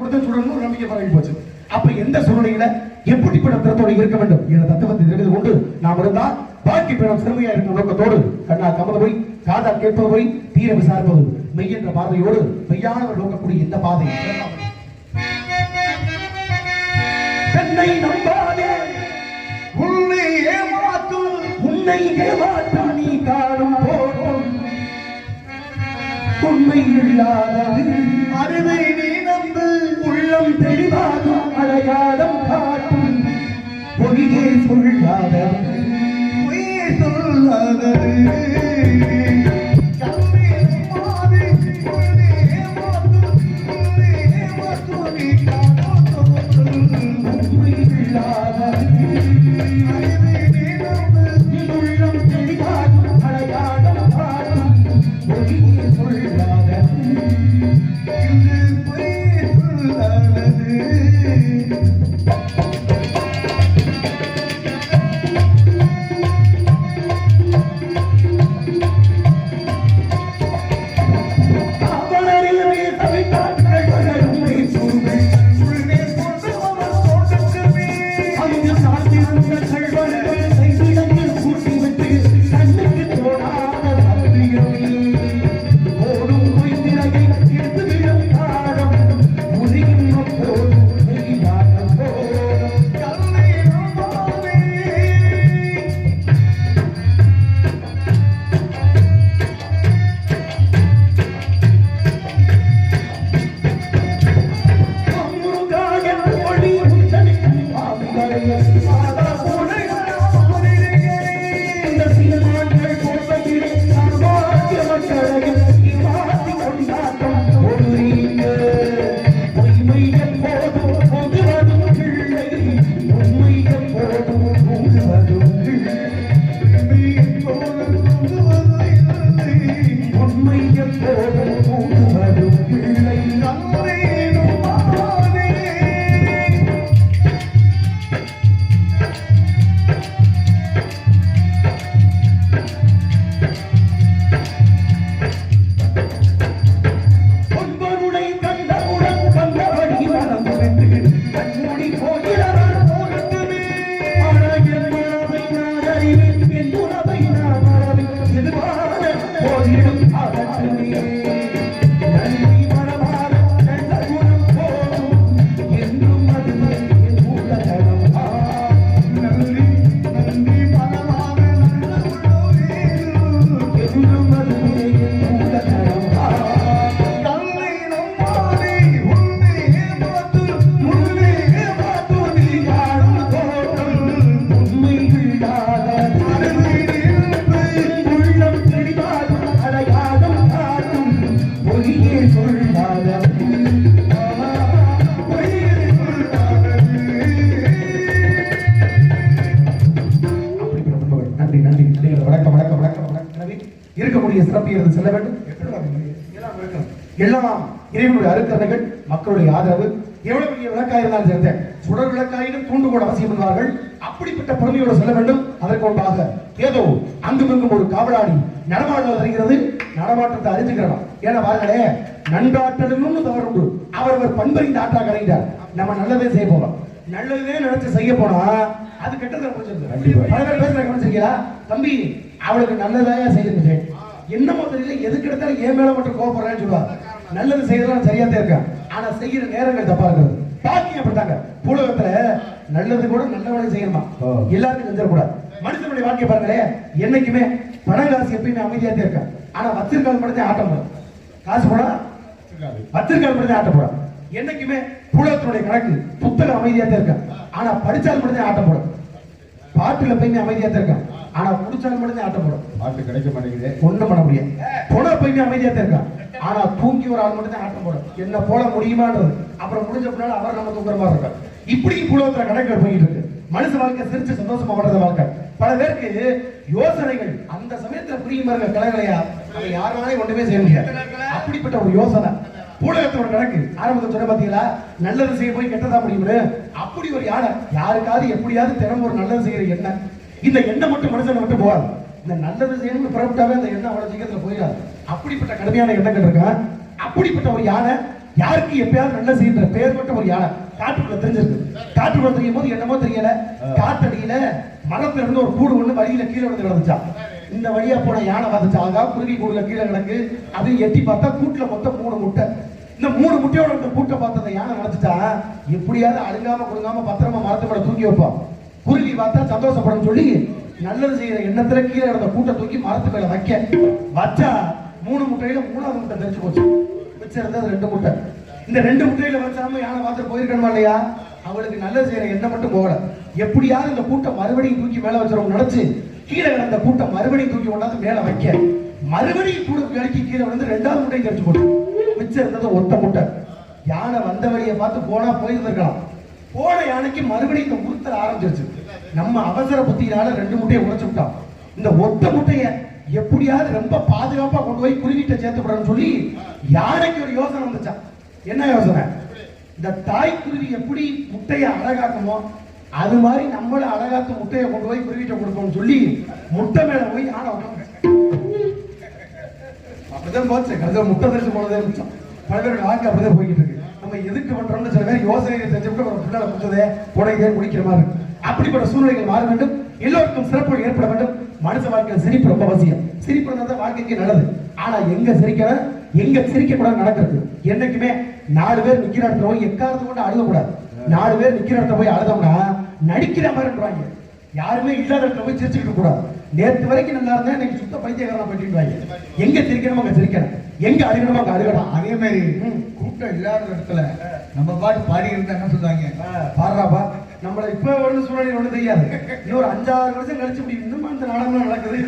நம்பிக்கை பரவி போச்சு. அப்ப எந்த சூழ்நிலையில எப்படிப்பட்ட திறத்தோடு இருக்க வேண்டும்? என்ற தத்துவத்தை தெரிந்து கொண்டு நாம் இருந்தால் பாக்கி சிறுமையா இருக்கும் நோக்கத்தோடு கண்ணா போய் காதா கேட்பது போய் தீர விசாரிப்பது மெய் என்ற பார்வையோடு மெய்யானவர் நோக்கக்கூடிய இந்த பாதை. தன்னை நம்பாதே உன்னை ஏமாற்றும் உன்னை ஏமாற்றும் நீ காணும் போதும் உண்மை இல்லாத அறிவை பொய்யே சொல்லாதது பொய்யை சொல்லாதது ஆதரவு எவ்வளவு பெரிய விளக்காக இருந்தாலும் சேர்ந்தேன் சுடர் விளக்காயினும் தூண்டுகோல் அவசியம் என்பார்கள். அப்படிப்பட்ட பெருமையோடு செல்ல வேண்டும். அதற்கு முன்பாக ஏதோ அங்குமிங்கும் ஒரு காவலாளி நடமாடுவது அறிகிறது நடமாட்டத்தை அறிஞ்சுக்கிறோம் ஏன்னா பாருங்களே நன்றாற்றலும் தவறு உண்டு. அவரவர் பண்பறிந்த ஆற்றாக அடைந்தார் நம்ம நல்லதே செய்ய போறோம். நல்லதே நினைச்சு செய்ய போனா அது கெட்டதை முடிச்சிருக்கு பல பேர் பேசுற கவனிச்சிருக்கியா தம்பி அவளுக்கு நல்லதாயா செய்யுங்க என்னமோ தெரியல எதுக்கு எடுத்தாலும் என் மேல மட்டும் கோபப்படுறேன்னு சொல்லுவா நல்லது செய்யறதுலாம் சரியா தான் இருக்கா ஆனா செய்யற நேரங்கள் தப்பா இருக்கிறது. பாக்கியம் அப்படித்தாங்க. பூலகத்துல நல்லது கூட நல்லவனை செய்யணுமா? எல்லாருக்கும் செஞ்சிடக்கூடாது மனுஷனுடைய வாழ்க்கை பாருங்களேன் என்னைக்குமே பணம் காசு எப்பயுமே அமைதியா தான் இருக்கா ஆனா வச்சிருக்காது மட்டும் ஆட்டம் போடும் காசு போனா? பத்திரிக்கால் மட்டும் ஆட்டம் போடும். என்னைக்குமே புலகத்தினுடைய கணக்கு புத்தகம் அமைதியா தான் இருக்கா ஆனா படிச்சால் மட்டும் ஆட்டம் போடும். பாட்டுல எப்பயுமே அமைதியா தான் இருக்கா ஆனா குடிச்சால் மட்டும் ஆட்டம் போடும். பாட்டு கிடைக்க மாட்டேங்குது. ஒண்ணும் பண்ண முடியாது. போன எப்பயுமே அமைதியா தான் ஆனா தூங்கி ஒரு ஆள் மட்டும் தான் ஆட்டம் போடும். என்ன போல முடியுமான்றது. அப்புறம் முடிஞ்ச பின்னால அவர் நம்ம தூங்குற மாதிரி இருக்கா இப்படி புலகத்துல கணக்கு போயிட்டு இருக்கு. மனுஷ வாழ்க்கை சிரிச்சு சந்தோஷமா வாழ்றது வாழ்க்கை. பல பேருக்கு யோசனைகள். அந்த சமயத்துல புரியும் பாருங்க கலகலையா. அதை யாராலையும் ஒண்ணுமே செய்ய முடியாது. அப்படிப்பட்ட ஒரு யோசனை. பூலகத்தோட கணக்கு. ஆரம்பத்தில் சொன்ன பாத்தீங்களா? நல்லது செய்ய போய் கெட்டதா முடியும்னு. அப்படி ஒரு யானை. யாருக்காவது எப்படியாவது தினம் ஒரு நல்லது செய்யற எண்ணம். இந்த எண்ணம் மட்டும் மனுஷனை விட்டு போகாது. இந்த நல்லது செய்யணும்னு புறப்பட்டாவே அந்த எண்ணம் அவ்வளவு சீக்கிரத்துல போயிடாது. அப்படிப்பட்ட கடுமையான எண்ணங்கள் இருக்கா? அப்படிப்பட்ட ஒரு யானை யாருக்கு எப்பயாவது நல்ல செய்யற பேர் மட்டும் ஒரு யானை. காட்டுக்குள்ள தெரிஞ்சிருக்கு. காட்டுக்குள்ள தெரியும் போது என்னமோ தெரியல. காத்தடியில மரத்துல இருந்து ஒரு கூடு ஒண்ணு வழியில கீழே விழுந்து கிடந்துச்சா? இந்த வழியா போன யானை வந்துச்சு ஆகா குருவி கூடுல கீழே கிடக்கு. அது எட்டி பார்த்தா கூட்டுல மொத்தம் மூணு முட்டை. இந்த மூணு முட்டையோட இந்த கூட்டை பார்த்த அந்த யானை நினைச்சிட்டா எப்படியாவது அழுங்காம கொடுங்காம பத்திரமா மரத்து மேல தூக்கி வைப்பான். குருவி பார்த்தா சந்தோஷப்படும் சொல்லி நல்லது செய்யற எண்ணத்துல கீழே இருந்த கூட்டை தூக்கி மரத்து மேல வைக்க. வச்சா மூணு முட்டையில மூணாவது முட்டை தெரிஞ்சு போச்சு. மிச்சம் இருந்தது ரெண்டு முட்டை. இந்த ரெண்டு முட்டையில வச்சாம யானை பார்த்து போயிருக்கணுமா இல்லையா? அவளுக்கு நல்லது செய்யற எண்ணம் மட்டும் போகல. எப்படியாவது இந்த கூட்டை மறுபடியும் தூக்கி மேல வச்சிருவோம் நினைச்சு கீழே கிடந்த கூட்டை மறுபடியும் தூக்கி கொண்டாந்து மேல வைக்க. மறுபடியும் கூட விலக்கி கீழே வந்து ரெண்டாவது முட்டையும் தெரிஞ்சு போச்சு. மிச்சம் இருந்தது ஒத்த முட்டை. யானை வந்த வழியை பார்த்து போனா போயிருந்திருக்கலாம். போன யானைக்கு மறுபடியும் இந்த உறுத்தல் ஆரம்பிச்சிருச்சு. நம்ம அவசர புத்தியினால ரெண்டு முட்டையை உடைச்சு விட்டோம். இந்த ஒத்த முட்டையை எப்படியாவது ரொம்ப பாதுகாப்பா கொண்டு போய் குருவிட்ட சேர்த்து விடணும்னு சொல்லி யானைக்கு ஒரு யோசனை வந்துச்சான் என்ன யோசனை? இந்த தாய் குருவி எப்படி முட்டையை அழகாக்குமோ அது மாதிரி நம்மளும் அழகாத்து முட்டையை கொண்டு போய் குருவிட்ட கொடுப்போம்னு சொல்லி முட்டை மேல போய் யானை உட்காந்து அப்படிதான் போச்சு. கடைசியில் முட்டை தெரிச்சு போனதே இருந்துச்சோம் பல பேரோட வாழ்க்கை அப்படிதான் போய்கிட்டு இருக்கு. நம்ம எதுக்கு பண்றோம்னு சில பேர் யோசனைகளை செஞ்சுட்டு ஒரு பிள்ளைல முடிச்சதே புனைதே முடிக்கிற மாதிரி இருக்கு. அப்படிப்பட்ட சூழ்நிலைகள் மாற வேண்டும். எல்லோருக்கும் சிறப்பு ஏற்பட வேண்டும். மனுஷ வாழ்க்கையில் சிரிப்பு ரொம்ப அவசியம். சிரிப்பு இருந்தா தான் வாழ்க்கைக்கு நல்லது. ஆனா எங்க சிரிக்கணும் எங்க சிரிக்க கூடாது நடக்கிறது. என்னைக்குமே நாலு பேர் நிக்கிற இடத்துல போய் எக்காரத்து கொண்டு அழுக கூடாது நாலு பேர் நிக்கிற இடத்துல போய் அழுதோம்னா நடிக்கிற மாதிரின்றாங்க யாருமே இல்லாத இடத்துல போய் சிரிச்சுக்கிட்டு கூடாது நேத்து வரைக்கும் நல்லா இருந்தா இன்னைக்கு சுத்த பைத்தியக்காரனா பண்ணிட்டு எங்க சிரிக்கணுமோ அங்க சிரிக்கணும் எங்க அழுகணுமோ அங்க அழுகணும் அதே மாதிரி. கூட்டம் இல்லாத இடத்துல நம்ம பாட்டு பாடி இருந்தா என்ன சொல்லுவாங்க? பாடுறாப்பா நம்மள இப்ப ஒண்ணு சூழ்நிலை ஒண்ணு தெரியாது. இன்னொரு அஞ்சாறு வருஷம் கழிச்சு இப்படி இன்னும் அந்த நாடகம் நடக்குது.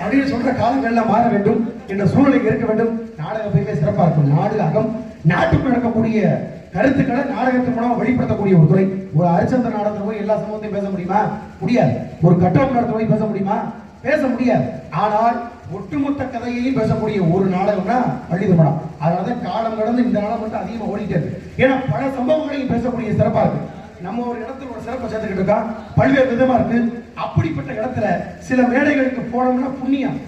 அப்படின்னு சொல்ற காலங்கள் எல்லாம் மாற வேண்டும். என்ற சூழ்நிலை இருக்க வேண்டும். நாடகம் எப்பயுமே சிறப்பா இருக்கும். நாடு அகம் நாட்டுக்கு நடக்கக்கூடிய கருத்துக்களை நாடகத்தின் மூலமா வெளிப்படுத்தக்கூடிய ஒரு துறை. ஒரு அரிச்சந்திர நாடகத்துல போய் எல்லா சமூகத்தையும் பேச முடியுமா? முடியாது. ஒரு கட்டடம் நடத்த போய் பேச முடியுமா? பேச முடியாது. ஆனால் ஒட்டுமொத்த கதையையும் பேசக்கூடிய ஒரு நாடகம்னா பள்ளி திருமணம். அதனாலதான் காலம் கடந்து இந்த நாடகம் மட்டும் அதிகமாக ஓடிட்டே இருக்கு. ஏன்னா பல சம்பவங்களையும் பேசக்கூடிய சிறப்பா இருக்கு. நம்ம ஒரு இடத்துல ஒரு சிறப்பை சேர்த்துக்கிட்டு இருக்கோம் பல்வேறு விதமா இருக்கு. அப்படிப்பட்ட இடத்துல சில மேடைகளுக்கு போனோம்னா புண்ணியம்.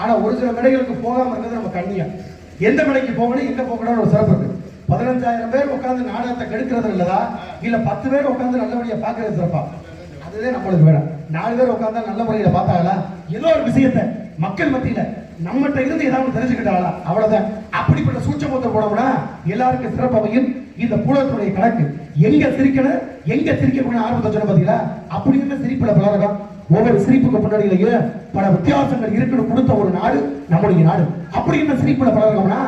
ஆனா ஒரு சில மேடைகளுக்கு போகாம இருக்கிறது நம்ம கண்ணியம். எந்த மேடைக்கு போகணும் எங்க போகணும் ஒரு சிறப்பு இருக்கு. பதினஞ்சாயிரம் பேர் உட்கார்ந்து நாடகத்தை கெடுக்கிறது நல்லதா? இல்ல பத்து பேர் உட்கார்ந்து நல்லபடியா பாக்குறது சிறப்பா? அதுவே நம்மளுக்கு வேணும். நாலு பேர் உட்கார்ந்தா நல்ல முறையில பார்த்தாங்களா? ஏதோ ஒரு விஷயத்தை மக்கள் மத்தியில நம்மகிட்ட இருந்து ஏதாவது தெரிஞ்சுக்கிட்டாங்களா? அவ்வளவுதான். அப்படிப்பட்ட சூட்சமத்தை போனோம்னா எல்லாருக்கும் சிறப்பு அமையும் இந்த புலத்துடைய கணக்கு. எங்க சிரிக்கணும்? எங்க சிரிக்கக்கூடிய ஆர்வத்தை சொன்ன பாத்தீங்களா? அப்படி இருந்த சிரிப்புல பலரகம் ஒவ்வொரு சிரிப்புக்கு முன்னாடியிலேயே பல வித்தியாசங்கள் இருக்குன்னு கொடுத்த ஒரு நாடு நம்முடைய நாடு. அப்படி என்ன சிரிப்புல பலரகம்னா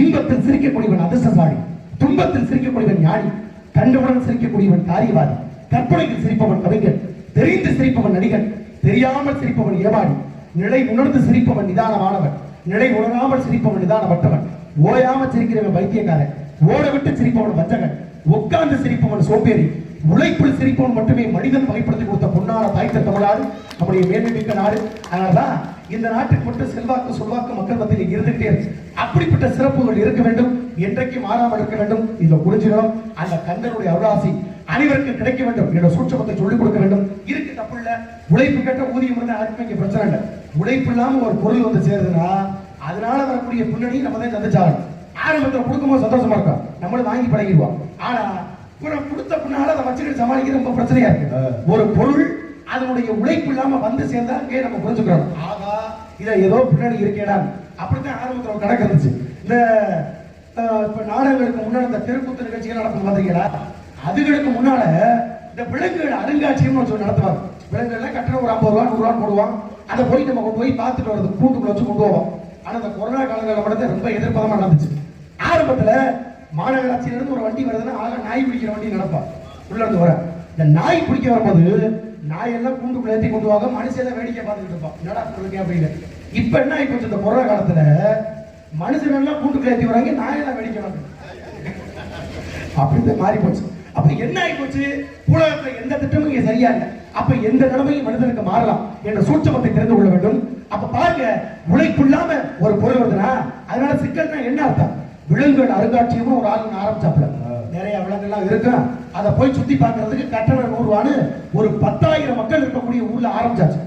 இன்பத்தில் சிரிக்கக்கூடியவன் அதிர்ஷ்டசாலி துன்பத்தில் சிரிக்கக்கூடியவன் ஞானி கண்டவுடன் சிரிக்கக்கூடியவன் காரியவாதி கற்பனைக்கு சிரிப்பவன் கவிஞன் தெரிந்து சிரிப்பவன் நடிகன் தெரியாமல் சிரிப்பவன் ஏமாடி நிலை உணர்ந்து சிரிப்பவன் நிதானமானவன் நிலை உணராமல் சிரிப்பவன் நிதானமற்றவன் ஓயாமல் சிரிக்கிறவன் பைத்தியக்காரன். ஓட விட்டு சிரிப்பவன் வஞ்சகன் உட்கார்ந்து சிரிப்பவன் சோம்பேறி. உழைப்பில் சிரிப்பவன் மட்டுமே மனிதன் வகைப்படுத்தி கொடுத்த பொன்னான தாய்த்த தமிழ்நாடு நம்முடைய மேன்மை மிக்க நாடு. அதனாலதான் இந்த நாட்டுக்கு மட்டும் செல்வாக்கு சொல்வாக்கு மக்கள் மத்தியில் இருந்துகிட்டே அப்படிப்பட்ட சிறப்புகள் இருக்க வேண்டும். என்றைக்கு மாறாமல் இருக்க வேண்டும். இந்த குறிஞ்சிடம் அந்த கந்தனுடைய அருளாசி அனைவருக்கும் கிடைக்க வேண்டும் என்ற சூட்சமத்தை சொல்லிக் கொடுக்க வேண்டும். இருக்கு தப்பு இல்ல உழைப்பு கேட்ட ஊதியம் வந்து யாருக்குமே இங்க பிரச்சனை இல்லை. உழைப்பு இல்லாம ஒரு பொருள் வந்து சேருதுன்னா அதனால வரக்கூடிய பின்னணி நம்ம தான் சந்திச்சாகணும் ஆரம்பத்துல கொடுக்கும்போது சந்தோஷமா இருக்கும் நம்மளும் வாங்கி பழகிடுவோம் ஆனா அப்புறம் கொடுத்த பின்னால அதை வச்சுக்கிட்டு சமாளிக்கிறது ரொம்ப பிரச்சனையா இருக்கு. ஒரு பொருள் அதனுடைய உழைப்பு இல்லாம வந்து சேர்ந்தா அங்கே நம்ம புரிஞ்சுக்கிறோம்? ஆகா இத ஏதோ பின்னாடி இருக்கேடா. அப்படித்தான் ஆரம்பத்துல ஒரு கணக்கு இருந்துச்சு. இந்த இப்ப நாடகங்களுக்கு முன்னாடி இந்த தெருக்கூத்து நிகழ்ச்சிகள் நடக்கும் பாத்தீங்களா அதுகளுக்கு முன்னால இந்த விலங்குகள் அருங்காட்சியகம் சொல்லி நடத்துவாங்க. விலங்குகள்லாம் கட்டணம் ஒரு ஐம்பது ரூபா நூறு ரூபா போடுவான் அதை போய் நம்ம போய் பார்த்துட்டு வரது கூட்டுக்குள்ள வச்சு கொண்டு போவோம். ஆனா இந்த கொரோனா காலங்களில் மட்டும் ரொம்ப எதிர்ப்பதமா நடந்துச்சு. ஆரம்பத்தில் மாநகராட்சியிலிருந்து ஒரு வண்டி வருதுன்னா ஆக நாய் பிடிக்கிற வண்டி நடப்பா. உள்ள இருந்து வர. இந்த நாய் பிடிக்க வரும்போது நாய் எல்லாம் கூண்டுக்குள்ள ஏத்தி கொண்டு வாங்க மனுஷன் வேடிக்கை பார்த்துக்கிட்டு இருப்பான். என்னடா சொல்லுங்க அப்படின்னு. இப்ப என்ன ஆகி போச்சு இந்த கொரோனா காலத்துல? மனுஷன் எல்லாம் கூண்டுக்குள்ள ஏத்தி வராங்க நாய் எல்லாம் வேடிக்கை பார்த்து அப்படின்னு மாறி போச்சு. அப்ப என்ன ஆகி போச்சு? உலகத்துல எந்த திட்டமும் இங்க சரியா இல்லை. அப்ப எந்த நிலைமையும் மனிதனுக்கு மாறலாம் என்ற சூட்சமத்தை தெரிந்து கொள்ள வேண்டும். அப்ப பாருங்க உழைப்பு இல்லாம ஒரு பொருள் வருதுன்னா அதனால சிக்கல்னா என்ன அர்த்தம்? விலங்குகள் அருங்காட்சியமும் ஒரு ஆள் ஒண்ணு ஆரம்பிச்சாப்புல. நிறைய விலங்குலாம் இருக்கும் அதை போய் சுத்தி பார்க்கிறதுக்கு கட்டணம் நூறு ரூபான்னு ஒரு பத்தாயிரம் மக்கள் இருக்கக்கூடிய ஊர்ல ஆரம்பிச்சாச்சு.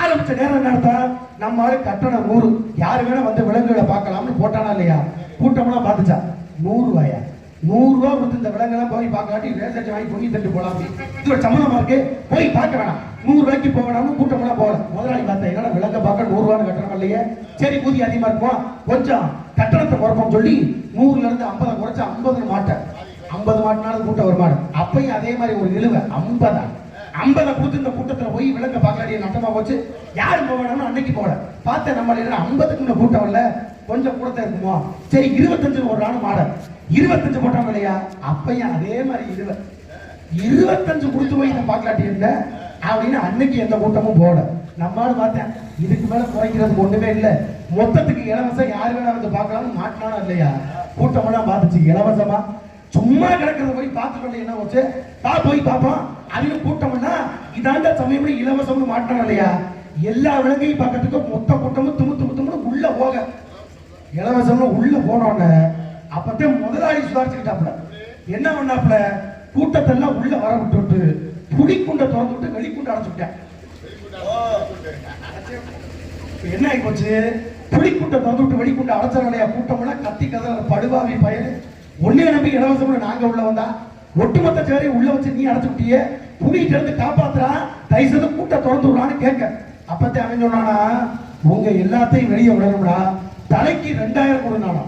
ஆரம்பிச்ச நேரம் அர்த்தம்? நம்ம கட்டணம் நூறு. யாரு வேணா வந்து விலங்குகளை பார்க்கலாம்னு போட்டானா இல்லையா? கூட்டம்லாம் பார்த்துச்சா? நூறு ரூபாயா நூறு ரூபா கொடுத்து இந்த விலங்கெல்லாம் போய் பார்க்காட்டி ரேசன் வாங்கி பொங்கி தட்டு போலாம். இது சம்மந்தமா இருக்கு? போய் பார்க்க வேணாம். நூறு ரூபாய்க்கு போக வேணாம்னு கூட்டமெல்லாம் போகல. முதலாளி பார்த்தா என்னடா விலங்க பார்க்க நூறு ரூபான்னு கட்டணம் இல்லையே? சரி ஊதி அதிகமா இருக்கும்? கொஞ்சம் கட்டணத்தை குறைப்போம் சொல்லி நூறுல இருந்து ஐம்பதை குறைச்சு ஐம்பது மாட்டை ஐம்பது மாட்டினாலும் கூட்டம் ஒரு மாடு அப்பயும் அதே மாதிரி ஒரு நிலுவை ஐம்பதா? ஐம்பதை கொடுத்து இந்த கூட்டத்துல போய் விளக்க பார்க்கலாடிய நட்டமா போச்சு. யார் போக அன்னைக்கு போட பார்த்தேன் நம்ம ஐம்பதுக்கு இந்த கூட்டம் இல்ல கொஞ்சம் கூடத்த இருக்குமோ? சரி இருபத்தஞ்சு ஒரு நாள் மாடல் இருபத்தஞ்சு போட்டோம் இல்லையா? அப்பயும் அதே மாதிரி இருபது இருபத்தஞ்சு கொடுத்து போய் இதை பார்க்கலாட்டி இருந்த அப்படின்னு அன்னைக்கு எந்த கூட்டமும் போட நம்மளால பார்த்தேன் இதுக்கு மேல குறைக்கிறதுக்கு ஒண்ணுமே இல்லை. மொத்தத்துக்கு இலவசம் யார் வேணா வந்து பார்க்கலாம்னு மாட்டினாலும் இல்லையா? கூட்டமெல்லாம் பார்த்துச்சு இலவசமா. சும்மா கிடக்கிறத போய் பார்த்துட்டு என்ன வச்சு பா போய் பார்ப்போம். அதுல கூட்டம்னா இதாண்ட சமயம் இலவசம்னு மாட்டோம் இல்லையா? எல்லா விலங்கையும் பக்கத்துக்கு மொத்த கூட்டமும் துமு துமு துமுன்னு உள்ள போக. இலவசம்னு உள்ள போனோன்னு அப்பத்தே முதலாளி சுதாரிச்சுக்கிட்டாப்ல என்ன பண்ணாப்ல கூட்டத்தெல்லாம் உள்ள வர விட்டு விட்டு புடிக்குண்ட திறந்து விட்டு வெளிக்குண்டை அடைச்சு விட்டேன். என்ன ஆகி போச்சு புலிக்குண்ட திறந்து விட்டு வெளிக்குண்ட அடைச்சவனையா கூட்டமெல்லாம் கத்தி கதற படுவாவி பயனு ஒன்னே நம்பி இலவசம்னு நாங்க உள்ள வந்தா ஒட்டுமொத்த சேரை உள்ள வச்சு நீ அடைச்சு விட்டியே புடிட்டு இருந்து காப்பாத்துறா தயவு செய்து கூட்ட தொடர்ந்து விடலான்னு கேட்க. அப்பத்தே அவன் சொன்னானா உங்க எல்லாத்தையும் வெளியே விடணும்டா. தலைக்கு ரெண்டாயிரம் கொடுனானா.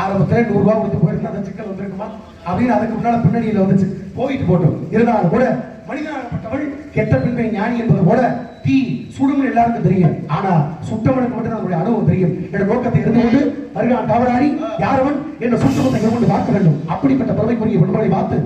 ஆரம்பத்தில் நூறு ரூபாய் கொடுத்து போயிருந்தா அந்த சிக்கல் வந்திருக்குமா? அப்படின்னு அதுக்கு முன்னால பின்னணியில வந்துச்சு. போயிட்டு போட்டோம். இருந்தாலும் கூட மனிதனாகப்பட்டவள் கெட்ட பின்பை ஞானி என்பது போல தீ சுடும் எல்லாருக்கும் தெரியும். ஆனா சுட்டவனுக்கு மட்டும் நம்முடைய அனுபவம் தெரியும். என்ற நோக்கத்தை இருந்து கொண்டு வருகிறான் தவறாடி யாரவன் என்ன சுத்தமத்தை கொண்டு பார்க்க வேண்டும். அப்படிப்பட்ட பெருமைக்குரிய உடம்பை பார்த்து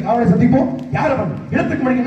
காவலை சந்திப்போம். யார் அவன்? இடத்துக்கு மணி